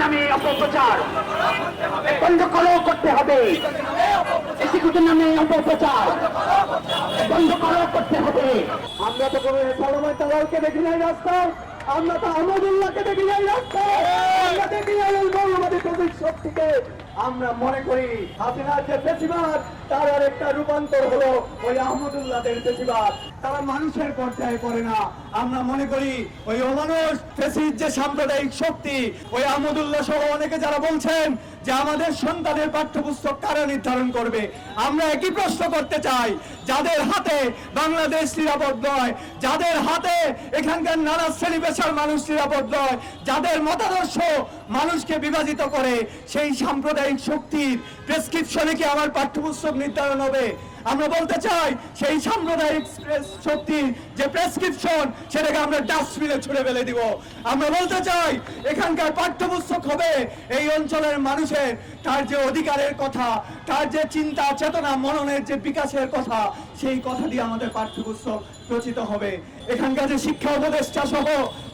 নামে অপপ্রচার। বন্ধ করো করতে হবে। শিক্ষকের নামে অপপ্রচার। বন্ধ করো করতে হবে। আমরা তো কোনো সালামাই তালালকে দেখি নাই রাস্তায় আমরা তো আহমদুল্লাহকে দেখি নাই রাস্তায় আমরা দেখি নাই আমাদের মৌলবাদী শক্তিকে। আমরা মনে করি হাসিনার যে বেশিবাদ তার আর একটা রূপান্তর হলো ওই আহমদুল্লাহদের বেশিবাদ তারা মানুষের পর্যায়ে পড়ে না। আমরা মনে করি ওই অমানুষ ফেসির যে সাম্প্রদায়িক শক্তি, ওই আহমদুল্লাহ সহ অনেকে যারা বলছেন যে আমাদের সন্তানের পাঠ্যপুস্তক কারা নির্ধারণ করবে। আমরা একই প্রশ্ন করতে চাই, যাদের হাতে বাংলাদেশ নিরাপদ নয়, যাদের হাতে এখানকার নানা শ্রেণি পেশার মানুষ নিরাপদ নয়, যাদের মতাদর্শ মানুষকে বিভাজিত করে সেই সাম্প্রদায়িক শক্তির প্রেসক্রিপশনে কি আমার পাঠ্যপুস্তক নির্ধারণ হবে? আমরা বলতে চাই, সেই সাম্প্রদায়িক শক্তির যে প্রেসক্রিপশন সেটাকে আমরা ডাস্টবিনে ছুড়ে ফেলে দিব। আমরা বলতে চাই, এখানকার পাঠ্যপুস্তক হবে এই অঞ্চলের মানুষের তার যে অধিকারের কথা, তার যে চিন্তা, চেতনা, মননের যে বিকাশের কথা, সেই কথা দিয়ে আমাদের পাঠ্যপুস্তক রচিত হবে। এখানকার যে শিক্ষা উপদেষ্টা সহ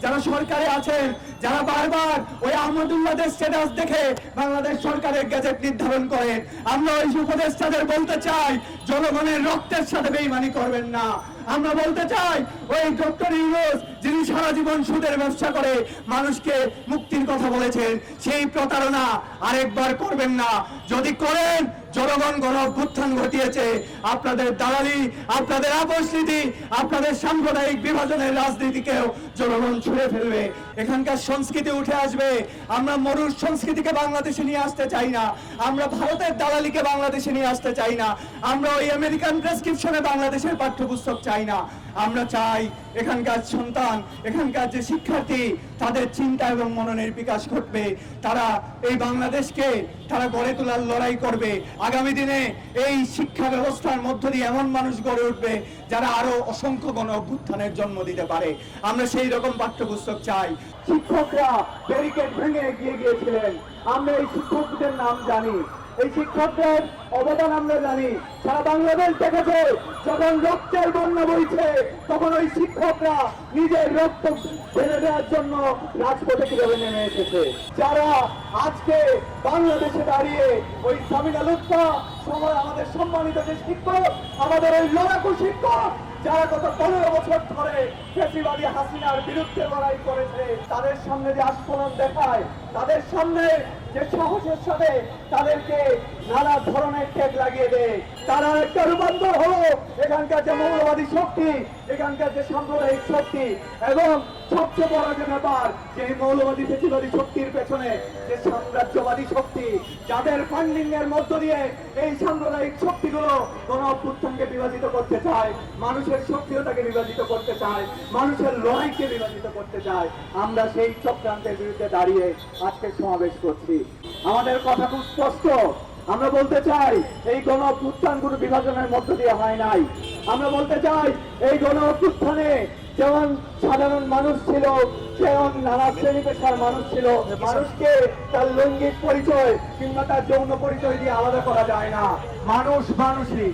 যারা সরকারে আছেন, যারা বারবার ওই আহমদুল্লাহদের স্ট্যাটাস দেখে বাংলাদেশ সরকারের গ্যাজেট নির্ধারণ করে। আমরা ওই উপদেষ্টাদের বলতে চাই, জনগণের রক্তের সাথে বেইমানি করবেন না। আমরা বলতে চাই, ওই ডক্টর ইউনুস, যিনি সারা জীবন সুদের ব্যবসা করে, মানুষকে মুক্তির কথা বলেছেন, সেই প্রতারণা আরেকবার করবেন না। যদি করেন জনগণ গণ অভ্যুত্থান ঘটিয়েছে। আপনাদের দালালি, আপনাদের আপসনীতি আপনাদের সাম্প্রদায়িক বিভাজনের রাজনীতিকেও জনগণ ছুঁড়ে ফেলবে। এখানকার সংস্কৃতি উঠে আসবে। আমরা মরুর সংস্কৃতিকে বাংলাদেশে নিয়ে আসতে চাই না। আমরা ভারতের দালালিকে বাংলাদেশে নিয়ে আসতে চাই না। আমরা ওই আমেরিকান প্রেসক্রিপশনে বাংলাদেশের পাঠ্যপুস্তক চাই না। আমরা চাই এখানকার সন্তান, এখানকার যে শিক্ষার্থী, তাদের চিন্তা এবং মননের বিকাশ ঘটবে। তারা এই বাংলাদেশকে, তারা গড়ে তোলার লড়াই করবে। আগামী দিনে এই শিক্ষা ব্যবস্থার মধ্য দিয়ে এমন মানুষ গড়ে উঠবে যারা আরও অসংখ্য গণ অভ্যুত্থানের জন্ম দিতে পারে। আমরা সেই রকম পাঠ্যপুস্তক চাই। শিক্ষকরা ব্যারিকেড ভেঙে এগিয়ে গিয়েছিলেন। আমরা এই শিক্ষকদের নাম জানি। এই শিক্ষকদের অবদান আমরা জানি। সারা বাংলাদেশ দেখেছে, যখন রক্তের বন্যা বইছে, তখন ওই শিক্ষকরা নিজের রক্ত ঢেলে দেওয়ার জন্য রাজপথে কীভাবে নেমে এসেছে। যারা আজকে বাংলাদেশে দাঁড়িয়ে ওই সামিনা লুৎফা সময় আমাদের সম্মানিত যে শিক্ষক, আমাদের ওই লড়াকু শিক্ষক, যারা গত পনেরো বছর ধরে ফেসিবাদী হাসিনার বিরুদ্ধে লড়াই করেছে, তাদের সামনে যে আস্ফোরণ দেখায়, তাদের সামনে যে সাহসের সাথে তাদেরকে নানা ধরনের টেক লাগিয়ে দেয় তারা একটা রূপান্তর হলো এখানকার যে মৌলবাদী শক্তি, এখানকার যে সাম্প্রদায়িক শক্তি এবং সবচেয়ে বড় যে ব্যাপার যে মৌলবাদী ফেসিবাদী শক্তির পেছনে যে সাম্রাজ্যবাদী শক্তি, যাদের ফান্ডিং এর মধ্য দিয়ে এই সাম্প্রদায়িক শক্তিগুলো কোন অভ্যুত্থানকে বিভাজিত করতে চায়, মানুষের সক্রিয়তাকে বিভাজিত করতে চায়, মানুষের লড়াইকে বিভাজিত করতে চায়, আমরা সেই চক্রান্তের বিরুদ্ধে দাঁড়িয়ে আজকে সমাবেশ করছি। আমাদের কথা খুব স্পষ্ট। আমরা বলতে চাই, এই গণ অভ্যুত্থান কোনো বিভাজনের মধ্য দিয়ে হয় নাই। আমরা বলতে চাই, এই গণ অভ্যুত্থানে যেমন সাধারণ মানুষ ছিল যেমন নানা শ্রেণি পেশার মানুষ ছিল, মানুষকে তার লৈঙ্গিক পরিচয় কিংবা তার যৌন পরিচয় দিয়ে আলাদা করা যায় না। মানুষ মানুষই।